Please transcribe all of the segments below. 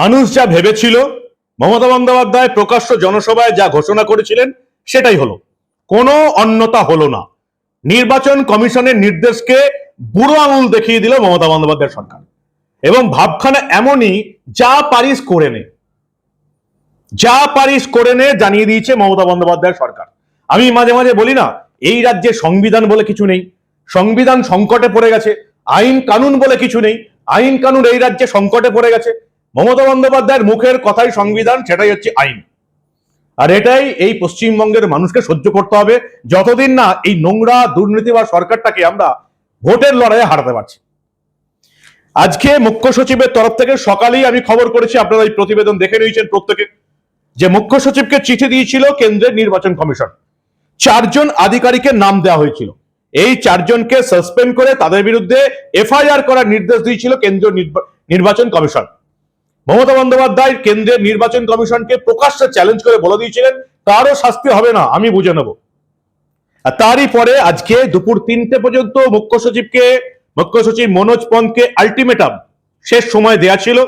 মানুষ যা ভেবেছিল, মমতা বন্দ্যোপাধ্যায় প্রকাশ্য জনসভায় যা ঘোষণা করেছিলেন, সেটাই হলো। কোনো অন্যতা হলো না। নির্বাচন কমিশনের নির্দেশকে বুড়ো আঙুল দেখিয়ে দিল মমতা বন্দ্যোপাধ্যায় সরকার। এবং ভাবখানা এমনই, যা পারিস করে নে। যা পারিস করে নে জানিয়ে দিয়েছে মমতা বন্দ্যোপাধ্যায় সরকার। আমি মাঝে মাঝে বলি না, এই রাজ্যে সংবিধান বলে কিছু নেই। সংবিধান সংকটে পড়ে গেছে, আইন কানুন বলে কিছু নেই। আইন কানুন এই রাজ্যে সংকটে পড়ে গেছে। মমতা বন্দ্যোপাধ্যায়ের মুখের কথাই সংবিধান, সেটাই হচ্ছে আইন। আর এটাই এই পশ্চিমবঙ্গের মানুষকে সহ্য করতে হবে, যতদিন না এই নোংরা দুর্নীতি বা সরকারটাকে আমরা ভোটের লড়াইয়ে হারাতে পারছি। আজকে মুখ্য সচিবের তরফ থেকে সকালেই আমি খবর করেছি, আপনারা এই প্রতিবেদন দেখে নিয়েছেন প্রত্যেকে, যে মুখ্য সচিবকে চিঠি দিয়েছিল কেন্দ্রের নির্বাচন কমিশন। চারজন আধিকারিকের নাম দেওয়া হয়েছিল। এই চারজনকে সাসপেন্ড করে তাদের বিরুদ্ধে এফআইআর করার নির্দেশ দিয়েছিল কেন্দ্রীয় নির্বা- নির্বাচন কমিশন। মমতা বন্দ্যোপাধ্যায় কেন্দ্রের নির্বাচন কমিশনকে প্রকাশ্যে চ্যালেঞ্জ করে বলে দিয়েছিলেন, কারও শাস্তি হবে না, আমি বুঝে নেব। তারই পরে আজকে দুপুর তিনটে পর্যন্ত মুখ্য সচিবকে, মুখ্য সচিব মনোজ পন্তকে আলটিমেটাম শেষ সময় দেয়া ছিল।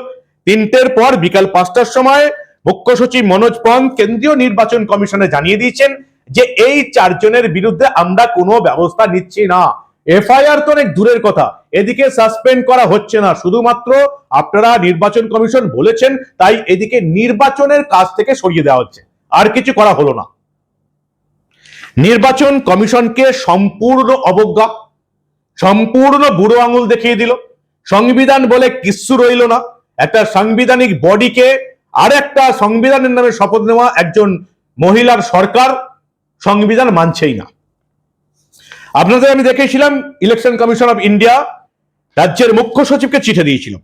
তিনটের পর বিকাল পাঁচটার সময় মুখ্য সচিব মনোজ পন্ত কেন্দ্রীয় নির্বাচন কমিশনে জানিয়ে দিয়েছেন যে, এই চারজনের বিরুদ্ধে আমরা কোনো ব্যবস্থা নিচ্ছি না। এফআইআর তো অনেক দূরের কথা। এদিকে সাসপেন্ড করা হচ্ছে না। শুধুমাত্র আপনারা নির্বাচন কমিশন বলেছেন, তাই এদিকে নির্বাচনের কাজ থেকে সরিয়ে দেওয়া হচ্ছে। আর কিছু করা হলো না। নির্বাচন কমিশনকে সম্পূর্ণ অবজ্ঞা, সম্পূর্ণ বুড়ো আঙুল দেখিয়ে দিল। সংবিধান বলে কিচ্ছু রইল না। একটা সাংবিধানিক বডিকে আর একটা সংবিধানের নামে শপথ নেওয়া একজন মহিলার সরকার সংবিধান মানছেই না। আপনাদের আমি দেখেছিলাম ইলেকশন কমিশন অফ ইন্ডিয়া রাজ্যের মুখ্য সচিবকে চিঠি দিয়েছিল।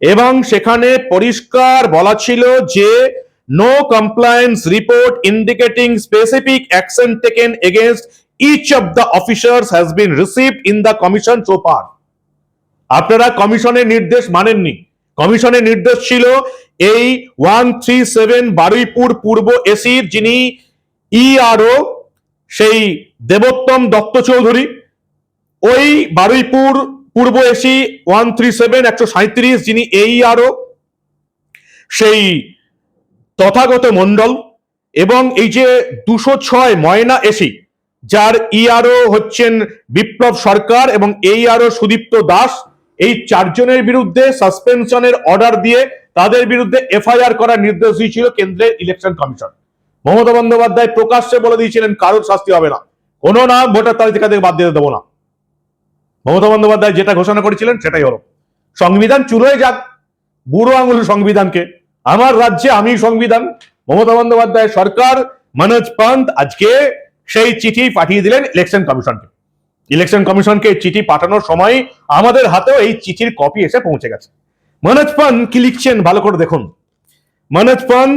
এবং সেখানে পরিষ্কার বলা ছিল যে no compliance report indicating specific action taken against each of the officers has been received in the commission so far আপনারা কমিশনের নির্দেশ মানেননি। কমিশনের নির্দেশ ছিল এই ওয়ান থ্রি সেভেন বারুইপুর পূর্ব এসির যিনি ইআরও সেই দেবোত্তম দত্ত চৌধুরী, ওই Baruipur Purba AC one three seven একশো সাঁত্রিশ যিনি এইআরও সেই তথাগত মণ্ডল এবং এই যে দুশো ছয় ময়না এসি যার ইআরও হচ্ছেন বিপ্লব সরকার এবং এইআরও সুদীপ্ত দাস, এই চারজনের বিরুদ্ধে সাসপেনশনের অর্ডার দিয়ে তাদের বিরুদ্ধে এফআইআর করার নির্দেশ দিয়েছিল কেন্দ্রের ইলেকশন কমিশন। মমতা বন্দ্যোপাধ্যায় প্রকাশ্যে বলে দিয়েছিলেন, কারোর শাস্তি হবে না। কোনো নাম ভোটার তালিকা থেকে বাদ দিয়ে দেবো না। মমতা বন্দ্যোপাধ্যায় যেটা ঘোষণা করেছিলেন, সেটাই হলো। সংবিধান চুলোয় যাক, বুড়ো আঙুল সংবিধানকে। আমার রাজ্যে আমি সংবিধান। মমতা বন্দ্যোপাধ্যায় সরকার, মনোজ পন্ত আজকে সেই চিঠি পাঠিয়ে দিলেন ইলেকশন কমিশনকে। ইলেকশন কমিশনকে চিঠি পাঠানোর সময় আমাদের হাতেও এই চিঠির কপি এসে পৌঁছে গেছে। মনোজ পন্ত কি লিখছেন, ভালো করে দেখুন। মনোজ পন্ত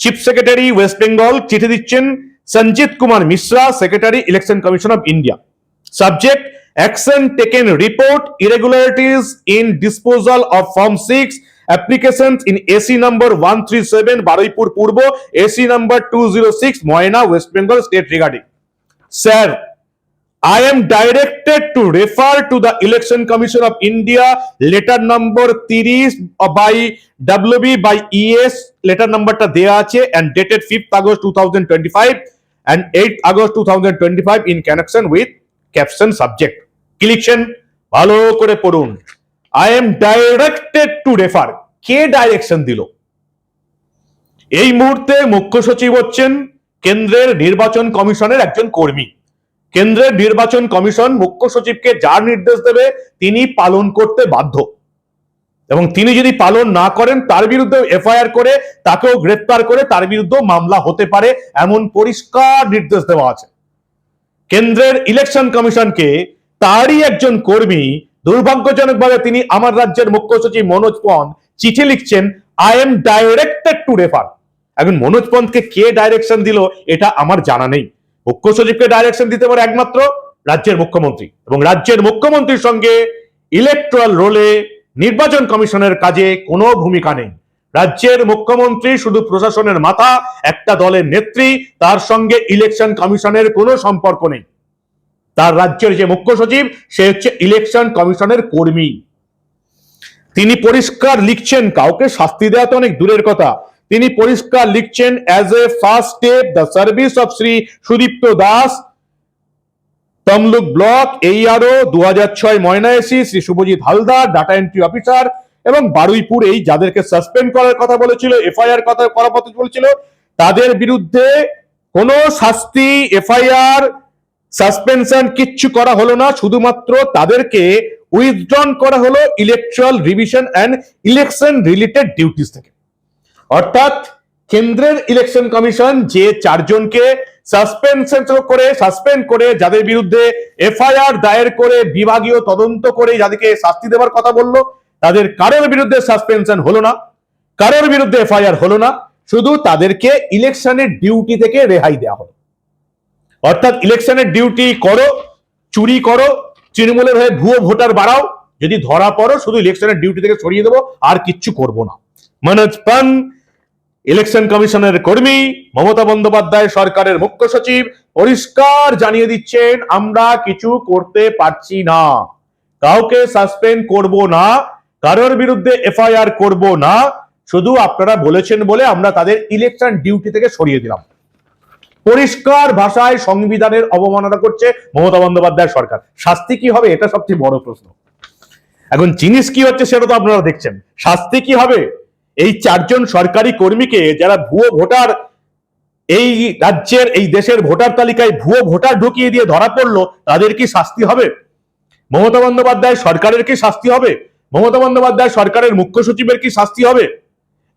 চিফ সেক্রেটারি ওয়েস্ট বেঙ্গল চিঠি দিচ্ছেন Sanjit Kumar Mishra secretary election commission of India subject action taken report irregularities in disposal of form six application in AC number one three seven Baruipur Purba AC number two zero six Moyna West Bengal state regarding sir I am directed to refer to the Election Commission of India letter number 30 by WB by ES letter আছে and dated 5th August 2025 and 8th August 2025 in connection with caption subject লিখছেন ভালো করে পড়ুন I am directed to refer K direction দিল এই মুহূর্তে মুখ্য সচিব হচ্ছেন কেন্দ্রের নির্বাচন কমিশনের একজন কর্মী কেন্দ্রের নির্বাচন কমিশন মুখ্য সচিবকে যার নির্দেশ দেবে, তিনি পালন করতে বাধ্য। এবং তিনি যদি পালন না করেন, তার বিরুদ্ধে এফআইআর করে, তাকেও গ্রেপ্তার করে, তার বিরুদ্ধে মামলা হতে পারে এমন পরিষ্কার নির্দেশ দেওয়া আছে। কেন্দ্রের ইলেকশন কমিশনকে তারই একজন কর্মী দুর্ভাগ্যজনকভাবে তিনি আমার রাজ্যের মুখ্য সচিব মনোজ পন্ত চিঠি লিখছেন I am directed to refer এখন মনোজ পন্থকে কে ডাইরেকশন দিল, এটা আমার জানা নেই। মুখ্য সচিবকে ডাইরেকশন দিতে পারে একমাত্র রাজ্যের মুখ্যমন্ত্রী এবং রাজ্যের মুখ্যমন্ত্রীর সঙ্গে ইলেকট্রাল রোলে নির্বাচন কমিশনের কাজে কোনো ভূমিকা নেই। রাজ্যের মুখ্যমন্ত্রী শুধু প্রশাসনের মাথা, একটা দলের নেত্রী, তার সঙ্গে ইলেকশন কমিশনের কোনো সম্পর্ক নেই। তার রাজ্যের যে মুখ্য সচিব, সে হচ্ছে ইলেকশন কমিশনের কর্মী। তিনি পরিষ্কার লিখছেন, কাউকে শাস্তি দেওয়া তো অনেক দূরের কথা তিনি পরিষ্কার লিখছেন as a first step the service of Shri Sudipta Das Tamluk block এই আরও দু হাজার ছয় Moyna AC Shri Subhajit Haldar data entry officer এবং বারুইপুর এই যাদেরকে সাসপেন্ড করার কথা বলেছিল এফআইআর কথা করার কথা বলেছিল, তাদের বিরুদ্ধে কোনো শাস্তি এফআইআর সাসপেনশন কিচ্ছু করা হলো না, শুধুমাত্র তাদেরকে উইথড্রন করা হলো electoral revision and election related duties থেকে। অর্থাৎ কেন্দ্রের ইলেকশন কমিশন যে চারজনকে সাসপেনশন করে সাসপেন্ড করে, যাদের বিরুদ্ধে এফআইআর দায়ের করে, বিভাগীয় তদন্ত করে যাদেরকে শাস্তি দেওয়ার কথা বলল, তাদের কারোর বিরুদ্ধে সাসপেনশন হলো না, কারোর বিরুদ্ধে এফআইআর হলো না, শুধু তাদেরকে ইলেকশনের ডিউটি থেকে রেহাই দেওয়া হলো। অর্থাৎ ইলেকশনের ডিউটি করো, চুরি করো, তৃণমূলের হয়ে ভুয়ো ভোটার বাড়াও, যদি ধরা পড়ো, শুধু ইলেকশনের ডিউটি থেকে সরিয়ে দেবো, আর কিচ্ছু করব না। মনোজ পান ইলেকশন কমিশনের কর্মী মমতা বন্দ্যোপাধ্যায় সরকারের মুখ্য সচিব পরিষ্কার জানিয়ে দিচ্ছেন, আমরা কিছু করতে পারছি না। কাউকে সাসপেন্ড করব না, কারোর বিরুদ্ধে এফআইআর করব না। শুধু আপনারা বলেছেন বলে আমরা তাদের ইলেকশন ডিউটি থেকে সরিয়ে দিলাম। পরিষ্কার ভাষায় সংবিধানের অবমাননা করছে মমতা বন্দ্যোপাধ্যায় সরকার। শাস্তি কি হবে? এটা সবচেয়ে বড় প্রশ্ন। এখন জিনিস কি হচ্ছে সেটা তো আপনারা দেখছেন। শাস্তি কি হবে? এই চারজন সরকারি কর্মীকে যারা ভুয়ো ভোটার, এই রাজ্যের, এই দেশের ভোটার তালিকায় ভুয়ো ভোটার ঢুকিয়ে দিয়ে ধরা পড়ল, তাদের কি শাস্তি হবে? মমতা বন্দ্যোপাধ্যায় সরকারের কি শাস্তি হবে? মমতা বন্দ্যোপাধ্যায় সরকারের মুখ্য সচিবের কি শাস্তি হবে?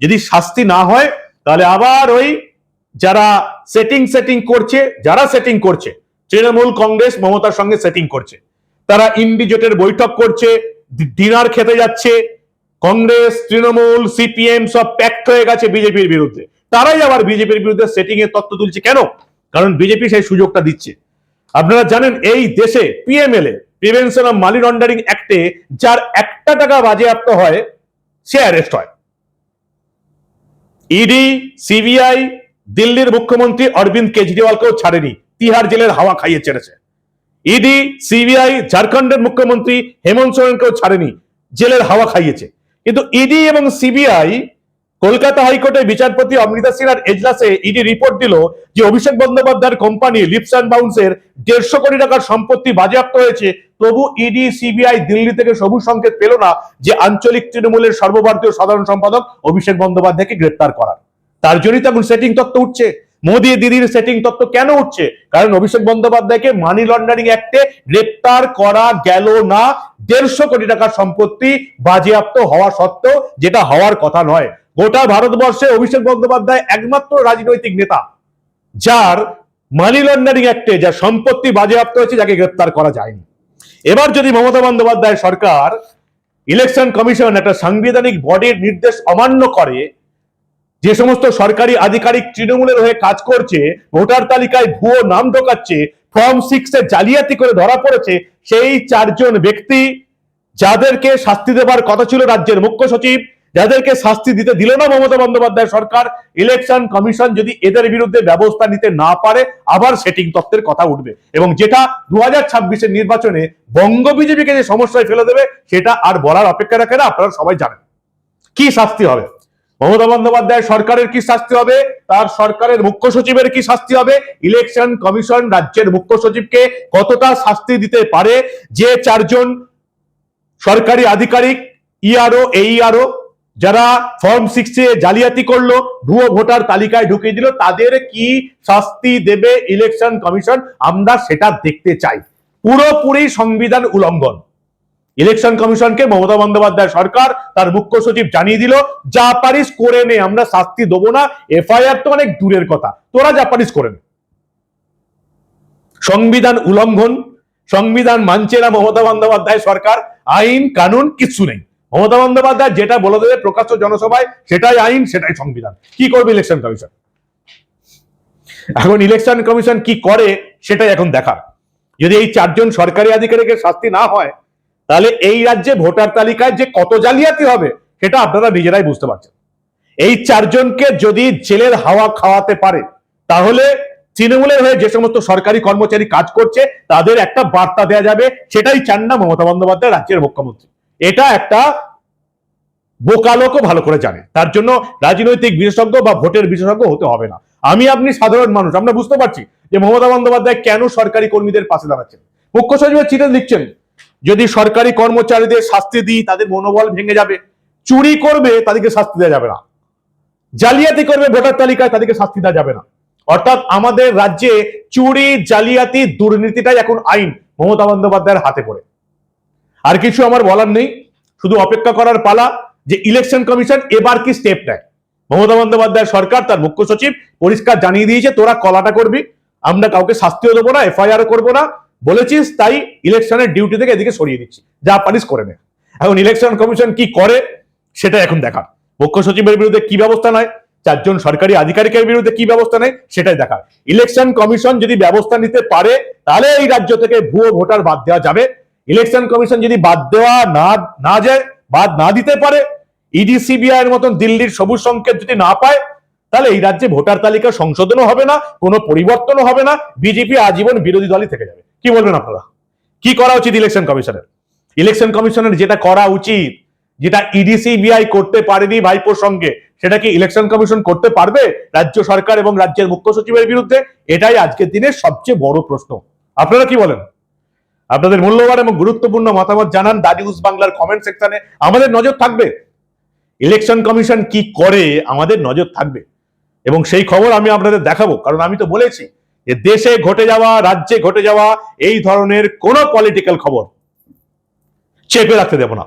যদি শাস্তি না হয়, তাহলে আবার ওই যারা সেটিং সেটিং করছে, যারা সেটিং করছে, তৃণমূল কংগ্রেস মমতার সঙ্গে সেটিং করছে, তারা ইন্ডিজেটের বৈঠক করছে, ডিনার খেতে যাচ্ছে কংগ্রেস, তৃণমূল, সিপিএম সব প্যাক্ট হয়ে গেছে বিজেপির বিরুদ্ধে। তারাই আবার বিজেপির বিরুদ্ধে সেটিং এর তত্ত্ব তুলছে। কেন? কারণ বিজেপি সেই সুযোগটা দিচ্ছে। আপনারা জানেন, এই দেশে PMLA prevention of money laundering অ্যাক্টে যার একটা টাকা বাজেয়াপ্ত হয়, সে অ্যারেস্ট হয়। ইডি সিবিআই দিল্লির মুখ্যমন্ত্রী অরবিন্দ কেজরিওয়ালকেও ছাড়েনি। তিহার জেলের হাওয়া খাইয়ে ছেড়েছে। ইডি সিবিআই ঝাড়খণ্ডের মুখ্যমন্ত্রী হেমন্ত সোরেনকেও ছাড়েনি। জেলের হাওয়া খাইয়েছে। কিন্তু ইডি এবং সিবিআই কলকাতা হাইকোর্টের বিচারপতি অমৃতা সিনহার এজলাসে ইডি রিপোর্ট দিল যে অভিষেক বন্দ্যোপাধ্যায়ের কোম্পানি লিপস অ্যান্ড বাউন্সের দেড়শো কোটি টাকার সম্পত্তি বাজেয়াপ্ত হয়েছে। তবু ইডি সিবিআই দিল্লি থেকে সবুজ সংকেত পেল না যে আঞ্চলিক তৃণমূলের সর্বভারতীয় সাধারণ সম্পাদক অভিষেক বন্দ্যোপাধ্যায়কে গ্রেপ্তার করার। তার জন্যই তো এখন সেটিং তত্ত্ব উঠছে। মোদী দিদির সেটিং তত্ত্ব কেন উঠছে? কারণ অভিষেক বন্দ্যোপাধ্যায়কে মানি লন্ডারিং অ্যাক্টে গ্রেপ্তার করা গেল না। দেড়শো কোটি টাকার সম্পত্তি বাজেয়াপ্ত হওয়া সত্ত্বেও যেটা হওয়ার কথা নয়। গোটা ভারতবর্ষে অভিষেক বন্দ্যোপাধ্যায় একমাত্র রাজনৈতিক নেতা, যার মানি লন্ডারিং অ্যাক্টে যা সম্পত্তি বাজেয়াপ্ত হয়েছে যাকে গ্রেপ্তার করা যায়নি। এবার যদি মমতা বন্দ্যোপাধ্যায় সরকার ইলেকশন কমিশন একটা সাংবিধানিক বডির নির্দেশ অমান্য করে যে সমস্ত সরকারি আধিকারিক তৃণমূলের হয়ে কাজ করছে, ভোটার তালিকায় ভুয়ো নাম ঢোকাচ্ছে, ফর্ম সিক্স জালিয়াতি করে ধরা পড়েছে, সেই চারজন ব্যক্তি যাদেরকে শাস্তি দেবার কথা ছিল রাজ্যের মুখ্য সচিব, যাদেরকে শাস্তি দিতে দিল না মমতা বন্দ্যোপাধ্যায় সরকার ইলেকশন কমিশন যদি এদের বিরুদ্ধে ব্যবস্থা নিতে না পারে, আবার সেটিং তত্ত্বের কথা উঠবে। এবং যেটা দু হাজার নির্বাচনে বঙ্গ বিজেপিকে যে সমস্যায় ফেলে দেবে, সেটা আর বলার অপেক্ষা রাখে না, আপনারা সবাই জানেন। কি শাস্তি হবে? মমতা বন্দ্যোপাধ্যায় সরকারের কি শাস্তি হবে? তার সরকারের মুখ্য সচিবের কি শাস্তি হবে? ইলেকশন কমিশন রাজ্যের মুখ্য সচিবকে কতটা শাস্তি দিতে পারে? যে চারজন সরকারি আধিকারিক ইআরও এইআরও যারা ফর্ম সিক্সে জালিয়াতি করল, ভুয়ো ভোটার তালিকায় ঢুকিয়ে দিল, তাদের কি শাস্তি দেবে ইলেকশন কমিশন? আমরা সেটা দেখতে চাই। পুরোপুরি সংবিধান উল্লঙ্ঘন ইলেকশন কমিশনকে মমতা বন্দ্যোপাধ্যায় সরকার তার মুখ্য সচিব জানিয়ে দিল, যা পারিস করে নে, আমরা শাস্তি দেবো না। এফআইআর তো অনেক দূরের কথা। তোরা যা পারিস করে নে। সংবিধান উল্লঙ্ঘন সংবিধান মানছে না মমতা বন্দ্যোপাধ্যায় সরকার, আইন, কানুন, কিচ্ছু নেই। মমতা বন্দ্যোপাধ্যায় যেটা বলে দেবে প্রকাশ্য জনসভায়, সেটাই আইন, সেটাই সংবিধান। কি করবে ইলেকশন কমিশন এখন ইলেকশন কমিশন কি করে, সেটাই এখন দেখার। যদি এই চারজন সরকারি আধিকারিকের শাস্তি না হয় তাহলে এই রাজ্যে ভোটার তালিকায় যে কত জালিয়াতি হবে, সেটা আপনারা নিজেরাই বুঝতে পারছেন। এই চারজনকে যদি জেলের হাওয়া খাওয়াতে পারে, তাহলে তৃণমূলের হয়ে যে সমস্ত সরকারি কর্মচারী কাজ করছে, তাদের একটা বার্তা দেওয়া যাবে, সেটাই চান না মমতা বন্দ্যোপাধ্যায়, রাজ্যের মুখ্যমন্ত্রী। এটা একটা বোকা লোকও ভালো করে জানে। তার জন্য রাজনৈতিক বিশেষজ্ঞ বা ভোটের বিশেষজ্ঞ হতে হবে না। আমি আপনি সাধারণ মানুষ, আমরা বুঝতে পারছি যে মমতা বন্দ্যোপাধ্যায় কেন সরকারি কর্মীদের পাশে দাঁড়াচ্ছেন। মুখ্য সচিবের চিঠি লিখছেন যদি সরকারি কর্মচারীদের শাস্তি দিই, তাদের মনোবল ভেঙে যাবে। চুরি করবে, তাদেরকে শাস্তি দেওয়া যাবে না। জালিয়াতি করবে ভোটার তালিকায়, তাদেরকে শাস্তি দেওয়া যাবে না। অর্থাৎ আমাদের রাজ্যে চুরি, জালিয়াতি, দুর্নীতিটাই এখন আইন মমতা বন্দ্যোপাধ্যায়ের হাতে পড়ে। আর কিছু আমার বলার নেই, শুধু অপেক্ষা করার পালা যে ইলেকশন কমিশন এবার কি স্টেপ নেয়। মমতা বন্দ্যোপাধ্যায় সরকার, তার মুখ্য সচিব পরিষ্কার জানিয়ে দিয়েছে, তোরা কলাটা করবি, আমরা কাউকে শাস্তিও দেবো না এফআইআর করব না বলেছিস, তাই ইলেকশনের ডিউটি থেকে এদিকে সরিয়ে দিচ্ছি। যা পারিস করে নে। এখন ইলেকশন কমিশন কি করে, সেটা এখন দেখার। মুখ্য সচিবের বিরুদ্ধে কি ব্যবস্থা নেয়, চারজন সরকারি আধিকারিকের বিরুদ্ধে কি ব্যবস্থা নেয়, সেটাই দেখার। ইলেকশন কমিশন যদি ব্যবস্থা নিতে পারে, তাহলে এই রাজ্য থেকে ভুয়ো ভোটার বাদ দেওয়া যাবে। ইলেকশন কমিশন যদি বাদ দেওয়া না না যায়, বাদ না দিতে পারে ইডি সিবিআই এর মতন দিল্লির সবুজ সংকেত যদি না পায় তাহলে এই রাজ্যে ভোটার তালিকা সংশোধনও হবে না, কোনো পরিবর্তনও হবে না, বিজেপি আজীবন বিরোধী দলই থেকে যাবে। কি বলবেন আপনারা? কি করা উচিত ইলেকশন কমিশনের ইলেকশন কমিশনের যেটা করা উচিত, যেটা ইডিসিবিআই করতে পারেনি ভাইপোর সঙ্গে, সেটা কি ইলেকশন কমিশন করতে পারবে রাজ্য সরকার এবং রাজ্যের মুখ্য সচিবের বিরুদ্ধে? এটাই আজকের দিনের সবচেয়ে বড় প্রশ্ন। আপনারা কি বলেন? আপনাদের মূল্যবান এবং গুরুত্বপূর্ণ মতামত জানান দা বাংলার কমেন্ট সেকশনে আমাদের নজর থাকবে। ইলেকশন কমিশন কি করে? আমাদের নজর থাকবে। এবং সেই খবর আমি আপনাদের দেখাবো। কারণ আমি তো বলেছি যে দেশে ঘটে যাওয়া, রাজ্যে ঘটে যাওয়া, এই ধরনের কোন পলিটিক্যাল খবর চেপে রাখতে দেব না।